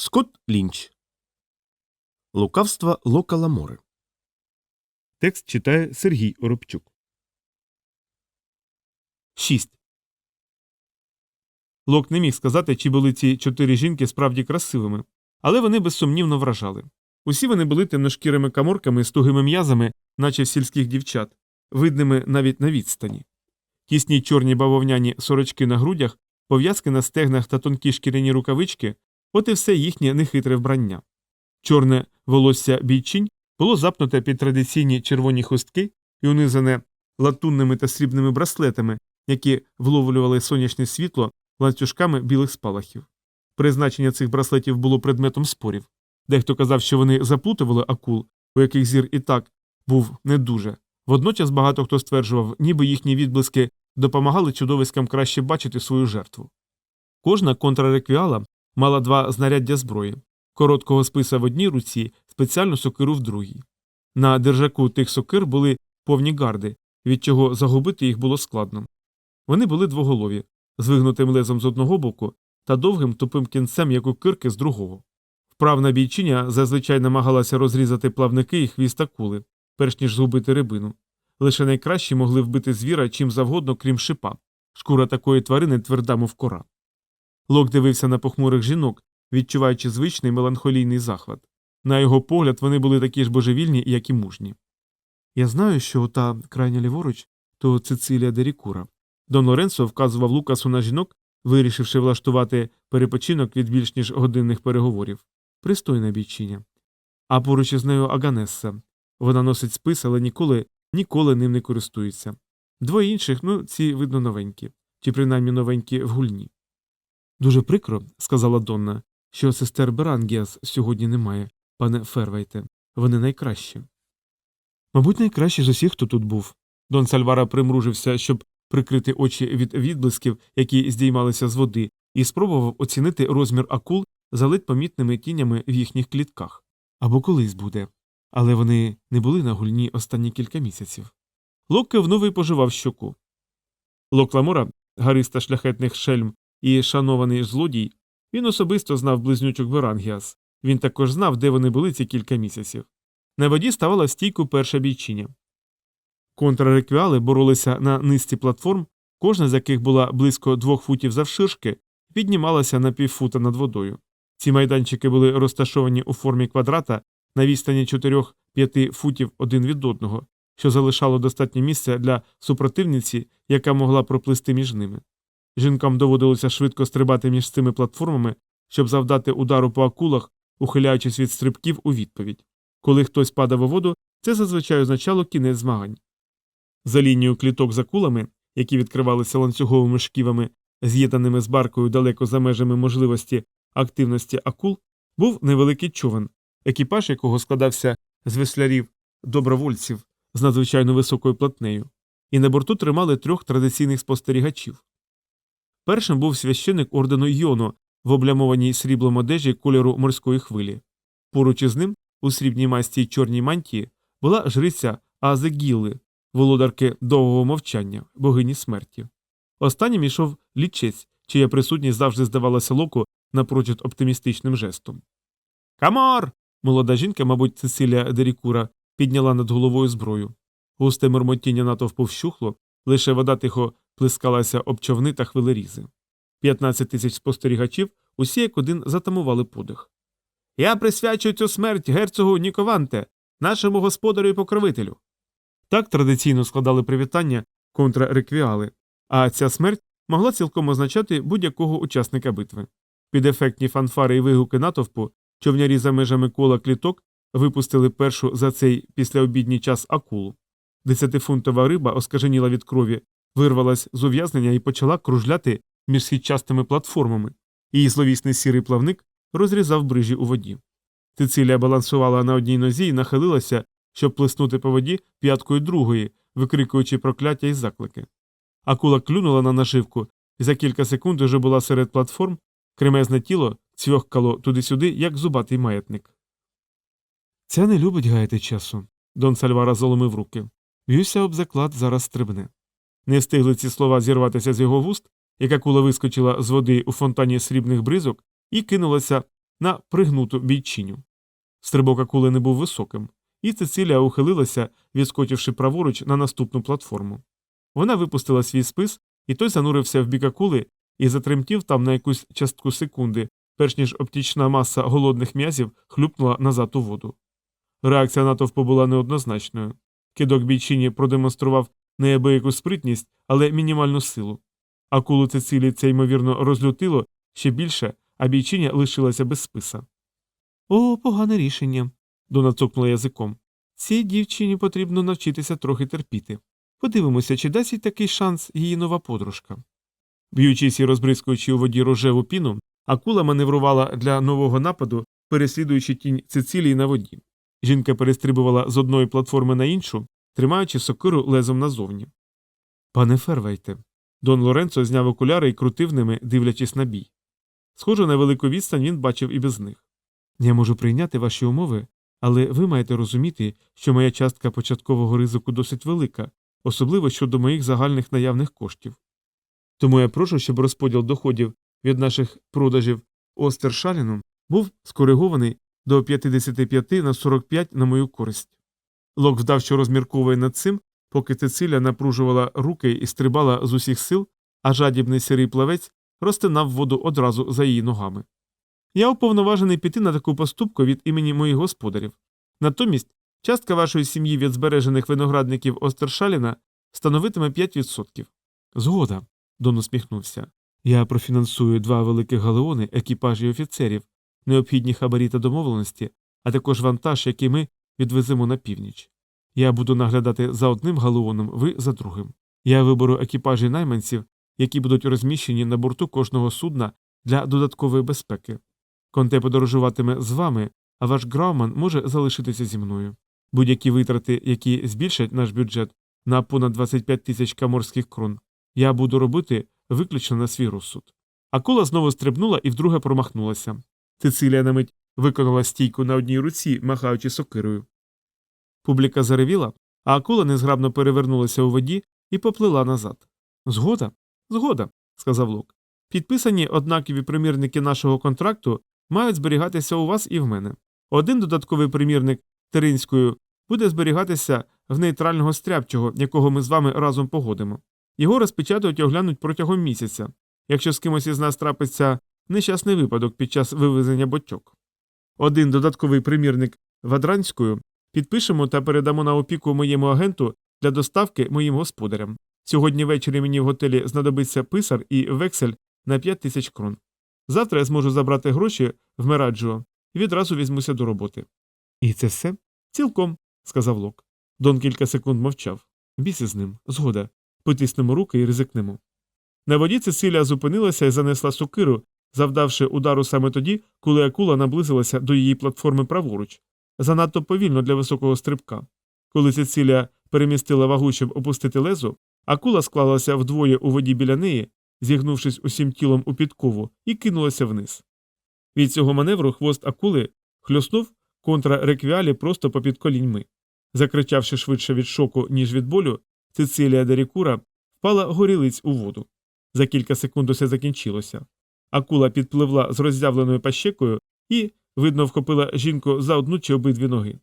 Скотт Лінч. Лукавство Лока Ламори. Текст читає Сергій Оробчук. 6. Лок не міг сказати, чи були ці чотири жінки справді красивими, але вони безсумнівно вражали. Усі вони були темношкірими каморками з тугими м'язами, наче в сільських дівчат, видними навіть на відстані. Тісні чорні бавовняні сорочки на грудях, пов'язки на стегнах та тонкі шкіряні рукавички от і все їхнє нехитре вбрання. Чорне волосся бійчинь було запнуте під традиційні червоні хустки і унизане латунними та срібними браслетами, які вловлювали сонячне світло ланцюжками білих спалахів. Призначення цих браслетів було предметом спорів. Дехто казав, що вони заплутували акул, у яких зір і так був не дуже. Водночас багато хто стверджував, ніби їхні відблиски допомагали чудовиськам краще бачити свою жертву. Кожна контрареквіала мала два знаряддя зброї короткого списа в одній руці, спеціальну сокиру в другій. На держаку тих сокир були повні гарди, від чого загубити їх було складно. Вони були двоголові, з вигнутим лезом з одного боку та довгим тупим кінцем, як у кирки з другого. Вправна бійчиня зазвичай намагалася розрізати плавники і хвіст акули, перш ніж згубити рибину. Лише найкращі могли вбити звіра чим завгодно, крім шипа. Шкура такої тварини тверда, мов кора. Лок дивився на похмурих жінок, відчуваючи звичний меланхолійний захват. На його погляд, вони були такі ж божевільні, як і мужні. Я знаю, що та крайня ліворуч то Цицилія Дерікура. Дон Лоренцо вказував Лукасу на жінок, вирішивши влаштувати перепочинок від більш ніж годинних переговорів. Пристойна бійчиня. А поруч із нею Аганесса. Вона носить спис, але ніколи, ніколи ним не користується. Двоє інших, ну, ці, видно, новенькі, чи принаймні новенькі в гульні. Дуже прикро, сказала Донна, що сестер Берангіас сьогодні немає, пане Фервейте. Вони найкращі. Мабуть, найкращі з усіх, хто тут був. Дон Сальвара примружився, щоб прикрити очі від відблисків, які здіймалися з води, і спробував оцінити розмір акул за ледь помітними тінями в їхніх клітках. Або колись буде. Але вони не були на гульні останні кілька місяців. Лок кивнув і поживав щоку. Лок Ламора, гариста шляхетних шельм і шанований злодій, він особисто знав близнючок Верангіас. Він також знав, де вони були ці кілька місяців. На воді ставала стійку перша бійчиня. Контрареквіали боролися на низці платформ, кожна з яких була близько двох футів завширшки, піднімалася на півфута над водою. Ці майданчики були розташовані у формі квадрата на відстані 4-5 футів один від одного, що залишало достатньо місця для супротивниці, яка могла проплисти між ними. Жінкам доводилося швидко стрибати між цими платформами, щоб завдати удару по акулах, ухиляючись від стрибків у відповідь. Коли хтось падав у воду, це зазвичай означало кінець змагань. За лінією кліток з акулами, які відкривалися ланцюговими шківами, з'єднаними з баркою далеко за межами можливості активності акул, був невеликий човен, екіпаж якого складався з веслярів добровольців з надзвичайно високою платнею, і на борту тримали трьох традиційних спостерігачів. Першим був священик ордену Йоно в облямованій сріблом одежі кольору морської хвилі. Поруч із ним, у срібній масті й чорній мантії, була жриця Азегіли, володарки довгого мовчання, богині смерті. Останнім ішов лічець, чия присутність завжди здавалася локу напрочуд оптимістичним жестом. Камор. Молода жінка, мабуть, Цесилія Дерікура, підняла над головою зброю. Густе мормотіння натовпу вщухло, лише вода тихо плескалася об човни та хвилерізи. 15 тисяч спостерігачів усі як один затамували подих. Я присвячую цю смерть герцогу Нікованте, нашому господарю і покровителю. Так традиційно складали привітання контрареквіали, а ця смерть могла цілком означати будь-якого учасника битви. Під ефектні фанфари і вигуки натовпу човнярі за межами кола кліток випустили першу за цей післяобідній час акулу. Десятифунтова риба, оскаженіла від крові, вирвалась з ув'язнення і почала кружляти між східчастими платформами. Її зловісний сірий плавник розрізав брижі у воді. Цицилія балансувала на одній нозі і нахилилася, щоб плеснути по воді п'яткою другої, викрикуючи прокляття і заклики. Акула клюнула на наживку і за кілька секунд уже була серед платформ, кремезне тіло цьохкало туди-сюди, як зубатий маятник. Ця не любить гаяти часу. Дон Сальвара заломив руки. Б'юся об заклад зараз стрибне. Не встигли ці слова зірватися з його вуст, як акула вискочила з води у фонтані срібних бризок і кинулася на пригнуту бійчиню. Стрибок акули не був високим, і Цицилія ухилилася, відскочивши праворуч на наступну платформу. Вона випустила свій спис, і той занурився в бік акули і затремтів там на якусь частку секунди, перш ніж оптічна маса голодних м'язів хлюпнула назад у воду. Реакція натовпу була неоднозначною. Кидок бійчині продемонстрував неабияку спритність, але мінімальну силу. Акулу Цицилії це ймовірно розлютило ще більше, а бійчиня лишилася без списа. О, погане рішення. Дона цокнула язиком. Цій дівчині потрібно навчитися трохи терпіти. Подивимося, чи дасть їй такий шанс її нова подружка. Б'ючись і розбризкуючи у воді рожеву піну, акула маневрувала для нового нападу, переслідуючи тінь Цицилії на воді. Жінка перестрибувала з одної платформи на іншу, тримаючи сокиру лезом назовні. Пане Фервейте. Дон Лоренцо зняв окуляри і крутив ними, дивлячись на бій. Схоже, на велику відстань він бачив і без них. Я можу прийняти ваші умови, але ви маєте розуміти, що моя частка початкового ризику досить велика, особливо щодо моїх загальних наявних коштів. Тому я прошу, щоб розподіл доходів від наших продажів Остершаліну був скоригований до 55 на 45 на мою користь. Лок вдав, що розмірковує над цим, поки Цицилія напружувала руки і стрибала з усіх сил, а жадібний сирий плавець розтинав воду одразу за її ногами. Я уповноважений піти на таку поступку від імені моїх господарів. Натомість частка вашої сім'ї від збережених виноградників Остершаліна становитиме 5%. Згода, Дон усміхнувся. Я профінансую два великих галеони, екіпажі офіцерів, необхідні хабарі та домовленості, а також вантаж, який ми відвеземо на північ. Я буду наглядати за одним галеоном, ви за другим. Я виберу екіпажі найманців, які будуть розміщені на борту кожного судна для додаткової безпеки. Конте подорожуватиме з вами, а ваш грауман може залишитися зі мною. Будь-які витрати, які збільшать наш бюджет на понад 25 тисяч каморських крон, я буду робити виключно на свій розсуд. Акула знову стрибнула і вдруге промахнулася. Цицилія на мить виконала стійку на одній руці, махаючи сокирою. Публіка заревіла, а акула незграбно перевернулася у воді і поплила назад. Згода? Згода, сказав Лук. Підписані однакові примірники нашого контракту мають зберігатися у вас і в мене. Один додатковий примірник Теринською буде зберігатися в нейтрального стряпчого, якого ми з вами разом погодимо. Його розпечатають і оглянуть протягом місяця, якщо з кимось із нас трапиться нещасний випадок під час вивезення ботьок. Один додатковий примірник Вадранською підпишемо та передамо на опіку моєму агенту для доставки моїм господарям. Сьогодні ввечері мені в готелі знадобиться писар і вексель на 5 тисяч крон. Завтра я зможу забрати гроші в Мераджо і відразу візьмуся до роботи. І це все? Цілком, сказав Лок. Дон кілька секунд мовчав. Біси з ним, згода. Потиснемо руки і ризикнемо. На воді Цесилія зупинилася і занесла сокиру, завдавши удару саме тоді, коли акула наблизилася до її платформи праворуч, занадто повільно для високого стрибка. Коли Цецилія перемістила вагу, щоб опустити лезо, акула склалася вдвоє у воді біля неї, зігнувшись усім тілом у підкову, і кинулася вниз. Від цього маневру хвост акули хльоснув контра реквіалі просто попід коліньми. Закричавши швидше від шоку, ніж від болю, Цицилія Дерікура впала горілиць у воду. За кілька секунд усе закінчилося. Акула підпливла з роззявленою пащекою і, видно, вхопила жінку за одну чи обидві ноги.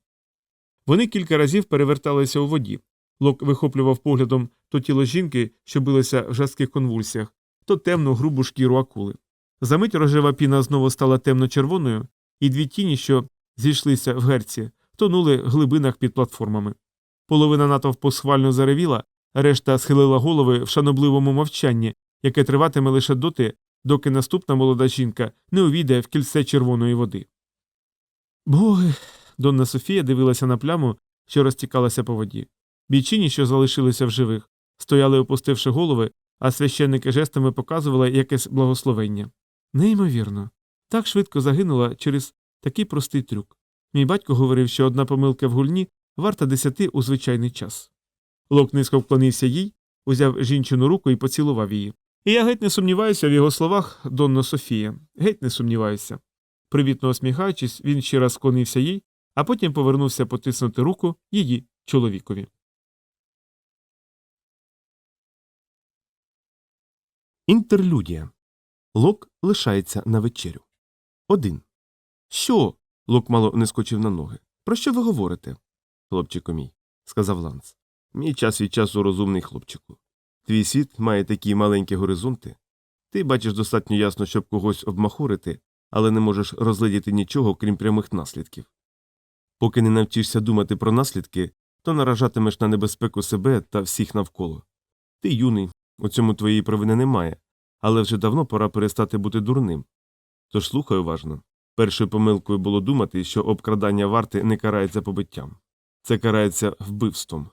Вони кілька разів переверталися у воді. Лок вихоплював поглядом то тіло жінки, що билося в жорстких конвульсіях, то темну грубу шкіру акули. Замить рожева піна знову стала темно-червоною, і дві тіні, що зійшлися в герці, тонули в глибинах під платформами. Половина натовпу схвально заревіла, решта схилила голови в шанобливому мовчанні, яке триватиме лише доти, доки наступна молода жінка не увійде в кільце червоної води. Боги. Донна Софія дивилася на пляму, що розтікалася по воді. Бійчині, що залишилися в живих, стояли, опустивши голови, а священники жестами показували якесь благословення. Неймовірно. Так швидко загинула через такий простий трюк. Мій батько говорив, що одна помилка в гульні варта десяти у звичайний час. Лок низько вклонився їй, узяв жінчину руку і поцілував її. І я геть не сумніваюся в його словах, Донно Софія, геть не сумніваюся. Привітно усміхаючись, він ще раз склонився їй, а потім повернувся потиснути руку її чоловікові. Інтерлюдія. Лок лишається на вечерю. 1. Що? Лок мало не скочив на ноги. Про що ви говорите? Хлопчику мій, сказав Ланс. Мій час від часу розумний хлопчику. Твій світ має такі маленькі горизонти. Ти бачиш достатньо ясно, щоб когось обмахурити, але не можеш розглядіти нічого, крім прямих наслідків. Поки не навчишся думати про наслідки, то наражатимеш на небезпеку себе та всіх навколо. Ти юний, у цьому твоєї провини немає, але вже давно пора перестати бути дурним. Тож слухай уважно. Першою помилкою було думати, що обкрадання варти не карається побиттям. Це карається вбивством.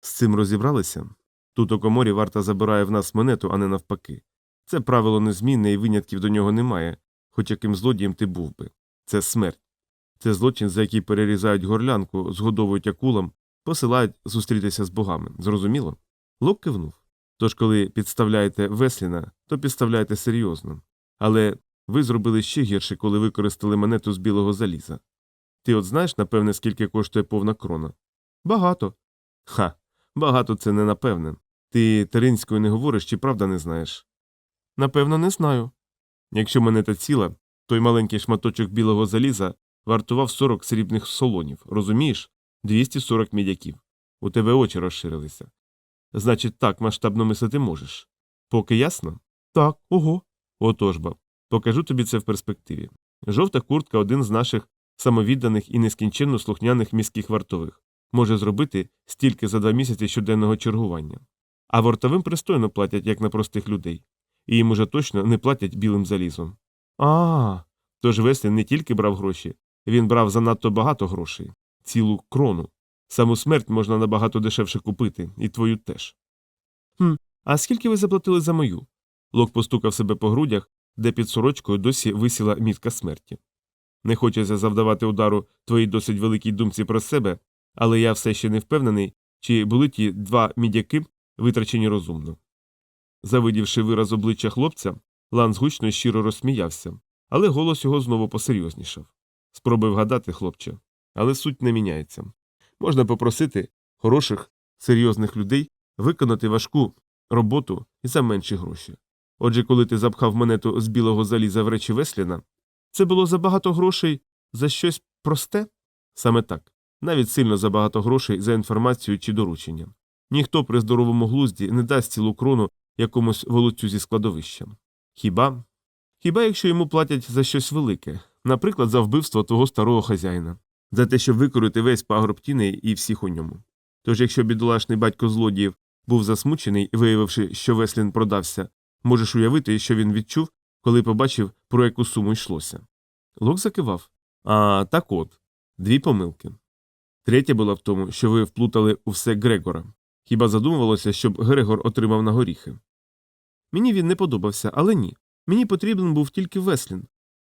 З цим розібралися? Тут у коморі варта забирає в нас монету, а не навпаки. Це правило незмінне і винятків до нього немає, хоч яким злодієм ти був би. Це смерть. Це злочин, за який перерізають горлянку, згодовують акулам, посилають зустрітися з богами. Зрозуміло? Лок кивнув. Тож, коли підставляєте Весліна, то підставляєте серйозно. Але ви зробили ще гірше, коли використали монету з білого заліза. Ти от знаєш, напевне, скільки коштує повна крона? Багато. Ха, багато це не напевне. Ти теринською не говориш чи правда не знаєш? Напевно, не знаю. Якщо монета ціла, той маленький шматочок білого заліза вартував 40 срібних солонів, розумієш? 240 мідяків. У тебе очі розширилися. Значить, так масштабно мислити можеш. Поки ясно? Так, ого. Отож бо. Покажу тобі це в перспективі. Жовта куртка один з наших самовідданих і нескінченно слухняних міських вартових. Може зробити стільки за два місяці щоденного чергування. А вартовим пристойно платять, як на простих людей. І їм уже точно не платять білим залізом. А. Тож Веслін не тільки брав гроші, він брав занадто багато грошей, цілу крону. Саму смерть можна набагато дешевше купити, і твою теж. Хм, а скільки ви заплатили за мою? Лок постукав себе по грудях, де під сорочкою досі висіла мітка смерті. Не хочеться завдавати удару твоїй досить великій думці про себе, але я все ще не впевнений, чи були ті два мідяки витрачені розумно. Завидівши вираз обличчя хлопця, Ланс гучно і щиро розсміявся, але голос його знову посерйознішав. Спробуй вгадати, хлопче, але суть не міняється. Можна попросити хороших, серйозних людей виконати важку роботу і за менші гроші. Отже, коли ти запхав монету з білого заліза в речі Весліна, це було забагато грошей за щось просте? Саме так, навіть сильно забагато грошей за інформацію чи доручення. Ніхто при здоровому глузді не дасть цілу крону якомусь волоцю зі складовища. Хіба? Хіба якщо йому платять за щось велике, наприклад, за вбивство твого старого хазяїна, за те, щоб викорити весь пагорб тіней і всіх у ньому. Тож, якщо бідолашний батько злодіїв був засмучений, виявивши, що Веслін продався, можеш уявити, що він відчув, коли побачив, про яку суму йшлося. Лок закивав. А так от, дві помилки. Третя була в тому, що ви вплутали у все Грегора. Хіба задумувалося, щоб Грегор отримав на горіхи? Мені він не подобався, але ні. Мені потрібен був тільки Веслін.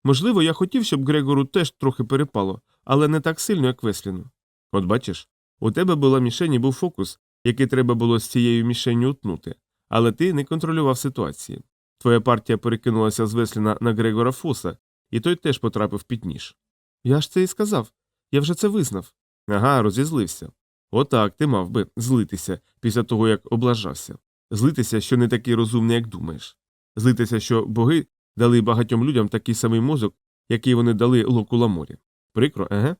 Можливо, я хотів, щоб Грегору теж трохи перепало, але не так сильно, як Весліну. От бачиш, у тебе була мішень і був фокус, який треба було з цією мішенню утнути, але ти не контролював ситуації. Твоя партія перекинулася з Весліна на Грегора Фоса, і той теж потрапив під ніж. Я ж це і сказав. Я вже це визнав. Ага, розізлився. Отак ти мав би злитися після того, як облажався. Злитися, що не такий розумний, як думаєш. Злитися, що боги дали багатьом людям такий самий мозок, який вони дали локу ламорі. Прикро, еге?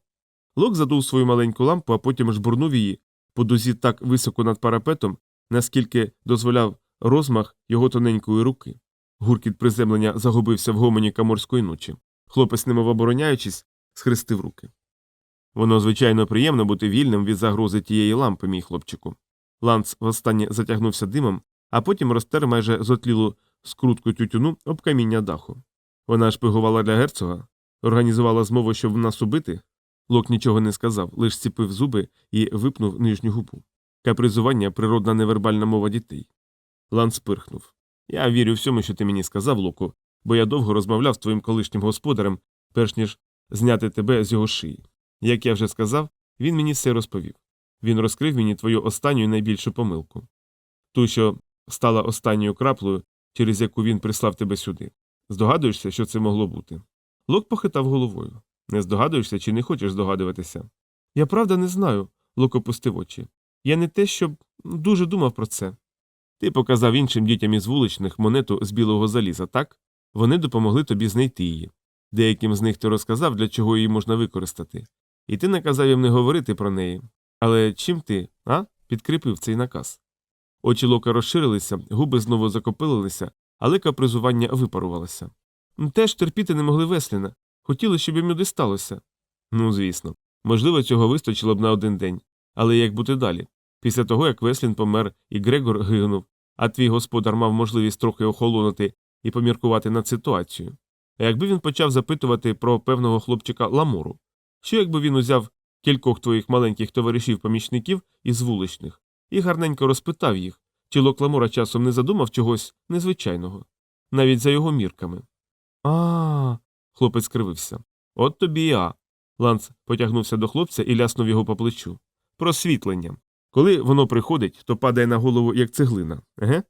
Лок задув свою маленьку лампу, а потім жбурнув її по дузі так високо над парапетом, наскільки дозволяв розмах його тоненької руки. Гуркіт приземлення загубився в гомоні каморської ночі. Хлопець, немов обороняючись, схрестив руки. Воно, звичайно, приємно бути вільним від загрози тієї лампи, мій хлопчику. Ланц востаннє затягнувся димом, а потім розтер майже зотлілу скрутку тютюну об каміння даху. Вона шпигувала для герцога, організувала змову, щоб нас убити. Лок нічого не сказав, лиш ціпив зуби і випнув нижню губу. Капризування природна невербальна мова дітей. Ланц пирхнув. Я вірю всьому, що ти мені сказав, Локу, бо я довго розмовляв з твоїм колишнім господарем, перш ніж зняти тебе з його шиї. Як я вже сказав, він мені все розповів. Він розкрив мені твою останню і найбільшу помилку. Ту, що стала останньою краплею, через яку він прислав тебе сюди. Здогадуєшся, що це могло бути? Лок похитав головою. Не здогадуєшся чи не хочеш здогадуватися? Я правда не знаю, Лок опустив очі. Я не те, щоб дуже думав про це. Ти показав іншим дітям із вуличних монету з білого заліза, так? Вони допомогли тобі знайти її. Деяким з них ти розказав, для чого її можна використати. І ти наказав їм не говорити про неї. Але чим ти, а? підкріпив цей наказ? Очі лока розширилися, губи знову закопилилися, але капризування випарувалося. Теж терпіти не могли Весліна. Хотіли, щоб йому дісталося. Ну, звісно. Можливо, цього вистачило б на один день. Але як бути далі? Після того, як Веслін помер і Грегор гинув, а твій господар мав можливість трохи охолонути і поміркувати над ситуацією. А якби він почав запитувати про певного хлопчика Ламору, що якби він узяв кількох твоїх маленьких товаришів-помічників із вуличних і гарненько розпитав їх, чи Лок часом не задумав чогось незвичайного, навіть за його мірками. А. хлопець скривився. От тобі і а. Ланц потягнувся до хлопця і ляснув його по плечу. Просвітлення. Коли воно приходить, то падає на голову, як цеглина, еге?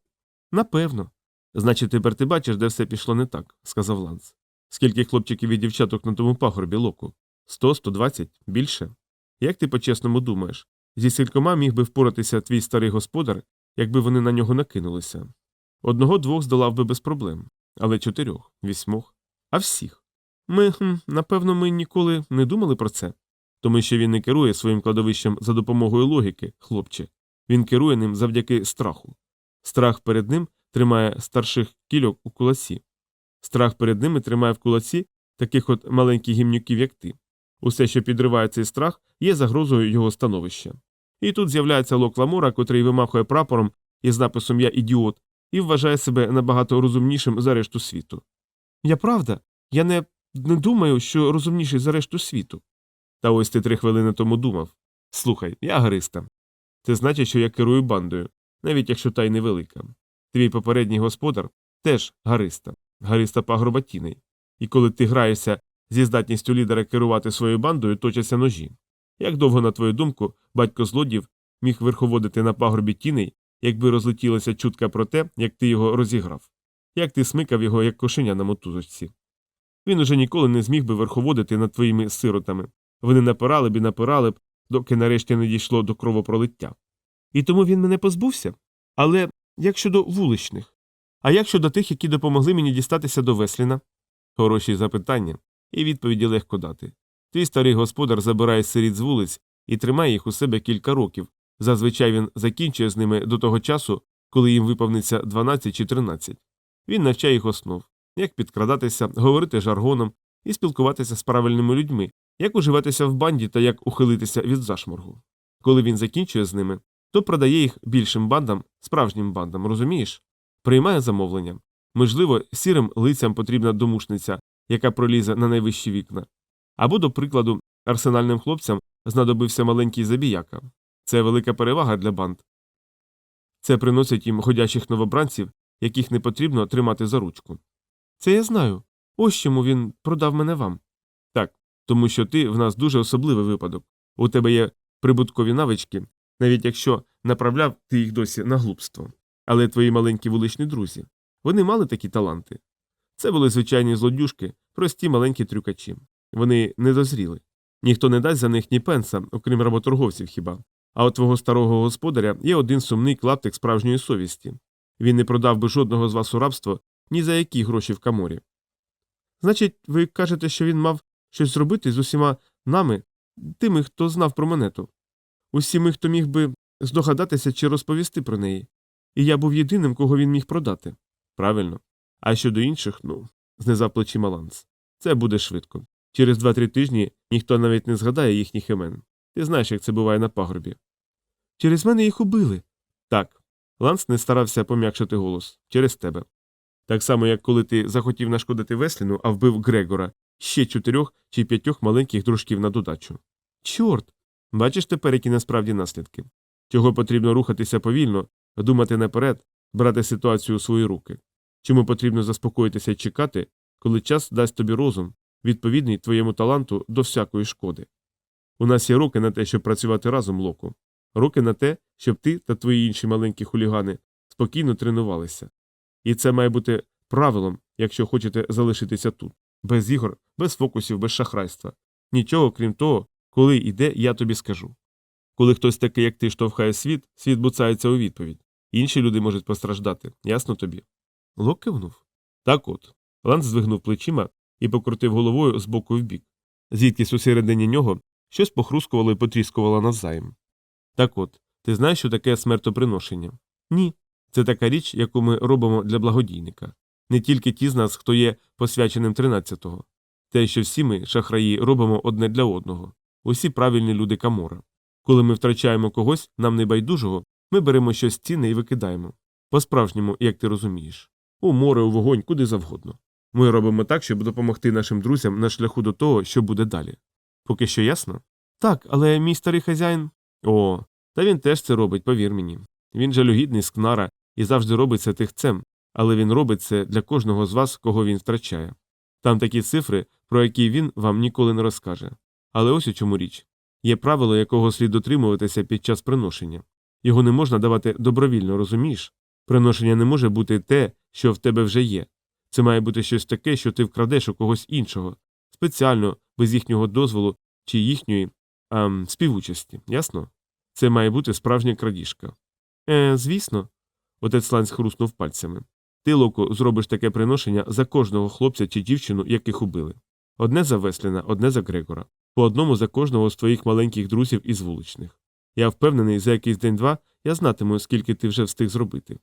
Напевно. Значить, тепер ти бачиш, де все пішло не так, сказав Ланс. Скільки хлопчиків і дівчаток на тому пагорбі локу? Сто, сто двадцять? Більше? Як ти по-чесному думаєш? Зі скількома міг би впоратися твій старий господар, якби вони на нього накинулися. Одного двох здолав би без проблем, але чотирьох, вісьмох, а всіх. Ми, хм, напевно, ми ніколи не думали про це. Тому що він не керує своїм кладовищем за допомогою логіки, хлопче. Він керує ним завдяки страху. Страх перед ним тримає старших кільок у кулаці. Страх перед ними тримає в кулаці таких от маленьких гімнюків, як ти. Усе, що підриває цей страх, є загрозою його становища. І тут з'являється Лок Ламура, котрий вимахує прапором із написом Я ідіот і вважає себе набагато розумнішим за решту світу. Я правда, я не, не думаю, що розумніший за решту світу. Та ось ти три хвилини тому думав. Слухай, я гариста. Це значить, що я керую бандою, навіть якщо та й невелика. Твій попередній господар теж гариста, гариста пагорба тіней. І коли ти граєшся зі здатністю лідера керувати своєю бандою, точаться ножі. Як довго, на твою думку, батько злодів міг верховодити на пагорбі тіней, якби розлетілася чутка про те, як ти його розіграв, як ти смикав його, як кошеня на мотузочці. Він уже ніколи не зміг би верховодити над твоїми сиротами. Вони напирали б і напирали б, доки нарешті не дійшло до кровопролиття. І тому він мене позбувся. Але як щодо вуличних? А як щодо тих, які допомогли мені дістатися до Весліна? Хороші запитання, і відповіді легко дати. Твій старий господар забирає сиріт з вулиць і тримає їх у себе кілька років. Зазвичай він закінчує з ними до того часу, коли їм виповниться 12 чи 13. Він навчає їх основ, як підкрадатися, говорити жаргоном і спілкуватися з правильними людьми, як уживатися в банді та як ухилитися від зашморгу. Коли він закінчує з ними, то продає їх більшим бандам, справжнім бандам, розумієш? Приймає замовлення. Можливо, сірим лицям потрібна домушниця, яка пролізе на найвищі вікна. Або, до прикладу, арсенальним хлопцям знадобився маленький забіяка. Це велика перевага для банд. Це приносить їм ходячих новобранців, яких не потрібно тримати за ручку. Це я знаю. Ось чому він продав мене вам. Так, тому що ти в нас дуже особливий випадок. У тебе є прибуткові навички, навіть якщо направляв ти їх досі на глупство. Але твої маленькі вуличні друзі, вони мали такі таланти. Це були звичайні злодюшки, прості маленькі трюкачі. Вони не дозріли. Ніхто не дасть за них ні пенса, окрім работорговців хіба. А у твого старого господаря є один сумний клаптик справжньої совісті. Він не продав би жодного з вас у рабство ні за які гроші в каморі. Значить, ви кажете, що він мав щось зробити з усіма нами, тими, хто знав про монету. Усіми, хто міг би здогадатися чи розповісти про неї. І я був єдиним, кого він міг продати. Правильно. А щодо інших, ну, знизав плечима Ланс. Це буде швидко. Через два-три тижні ніхто навіть не згадає їхніх імен. Ти знаєш, як це буває на пагорбі. Через мене їх убили. Так. Ланс не старався пом'якшити голос через тебе. Так само, як коли ти захотів нашкодити Весліну, а вбив Грегора, ще чотирьох чи п'ятьох маленьких дружків на додачу. Чорт. Бачиш тепер, які насправді наслідки. Чого потрібно рухатися повільно, думати наперед, брати ситуацію у свої руки. Чому потрібно заспокоїтися і чекати, коли час дасть тобі розум, відповідний твоєму таланту до всякої шкоди. У нас є роки на те, щоб працювати разом, Локу. Роки на те, щоб ти та твої інші маленькі хулігани спокійно тренувалися. І це має бути правилом, якщо хочете залишитися тут. Без ігор, без фокусів, без шахрайства. Нічого, крім того, коли іде, я тобі скажу. Коли хтось такий, як ти, штовхає світ, світ буцається у відповідь. Інші люди можуть постраждати, ясно тобі? Лок кивнув. Так от. Ланс здвигнув плечима, і покрутив головою з боку в бік. Звідкись усередині нього щось похрускувало і потріскувало навзаєм. Так от, ти знаєш, що таке смертоприношення? Ні. Це така річ, яку ми робимо для благодійника. Не тільки ті з нас, хто є посвяченим 13-го. Те, що всі ми, шахраї, робимо одне для одного. Усі правильні люди Камора. Коли ми втрачаємо когось, нам небайдужого, ми беремо щось цінне і викидаємо. По-справжньому, як ти розумієш. У море, у вогонь, куди завгодно. Ми робимо так, щоб допомогти нашим друзям на шляху до того, що буде далі. Поки що ясно? Так, але мій старий хазяїн. О, та він теж це робить, повір мені. Він жалюгідний скнара і завжди робить це тихцем, але він робить це для кожного з вас, кого він втрачає. Там такі цифри, про які він вам ніколи не розкаже. Але ось у чому річ є правило, якого слід дотримуватися під час приношення. Його не можна давати добровільно, розумієш? Приношення не може бути те, що в тебе вже є. Це має бути щось таке, що ти вкрадеш у когось іншого, спеціально, без їхнього дозволу чи їхньої ем, співучасті, ясно? Це має бути справжня крадіжка. Е, звісно. Отець Ланс хруснув пальцями. Ти, Локу, зробиш таке приношення за кожного хлопця чи дівчину, яких убили. Одне за Весліна, одне за Грегора, по одному за кожного з твоїх маленьких друзів із вуличних. Я впевнений, за якийсь день-два я знатиму, скільки ти вже встиг зробити.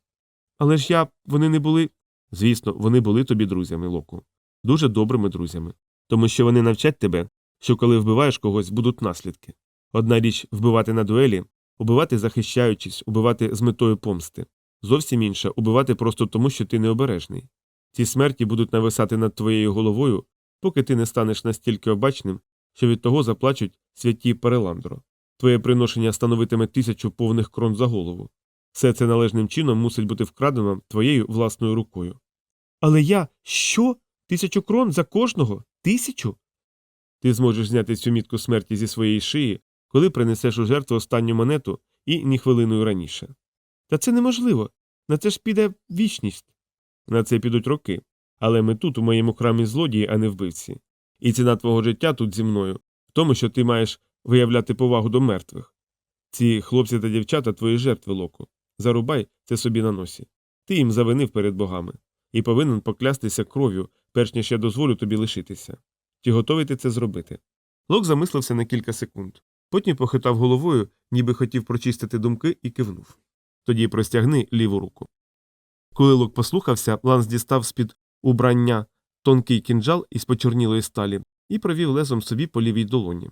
Але ж я, вони не були. Звісно, вони були тобі друзями, Локу. Дуже добрими друзями. Тому що вони навчать тебе, що коли вбиваєш когось, будуть наслідки. Одна річ вбивати на дуелі, убивати захищаючись, убивати з метою помсти. Зовсім інша убивати просто тому, що ти необережний. Ці смерті будуть нависати над твоєю головою, поки ти не станеш настільки обачним, що від того заплачуть святі Переландро. Твоє приношення становитиме тисячу повних крон за голову. Все це належним чином мусить бути вкрадено твоєю власною рукою. Але я що? Тисячу крон за кожного? Тисячу? Ти зможеш зняти цю мітку смерті зі своєї шиї, коли принесеш у жертву останню монету і ні хвилиною раніше. Та це неможливо. На це ж піде вічність. На це підуть роки. Але ми тут, у моєму храмі злодії, а не вбивці. І ціна твого життя тут зі мною, в тому, що ти маєш виявляти повагу до мертвих. Ці хлопці та дівчата твої жертви локу. Зарубай це собі на носі. Ти їм завинив перед богами і повинен поклястися кров'ю, перш ніж я дозволю тобі лишитися. Чи готовий ти це зробити? Лок замислився на кілька секунд. Потім похитав головою, ніби хотів прочистити думки, і кивнув. Тоді простягни ліву руку. Коли Лок послухався, Ланс дістав з-під убрання тонкий кінджал із почорнілої сталі і провів лезом собі по лівій долоні.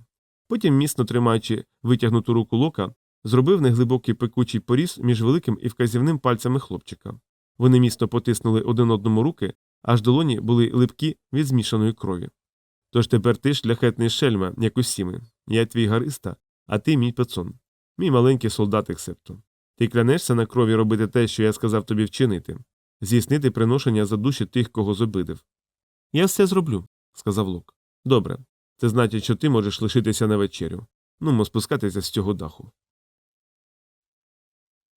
Потім, міцно тримаючи витягнуту руку Лока, зробив неглибокий пекучий поріз між великим і вказівним пальцями хлопчика. Вони міцно потиснули один одному руки, аж долоні були липкі від змішаної крові. Тож тепер ти шляхетний шельма, як усі ми. Я твій гариста, а ти мій пацон, мій маленький солдатик септу. Ти клянешся на крові робити те, що я сказав тобі вчинити, здійснити приношення за душі тих, кого зобидив. Я все зроблю, сказав Лук. Добре. Це значить, що ти можеш лишитися на вечерю. Ну, спускатися з цього даху.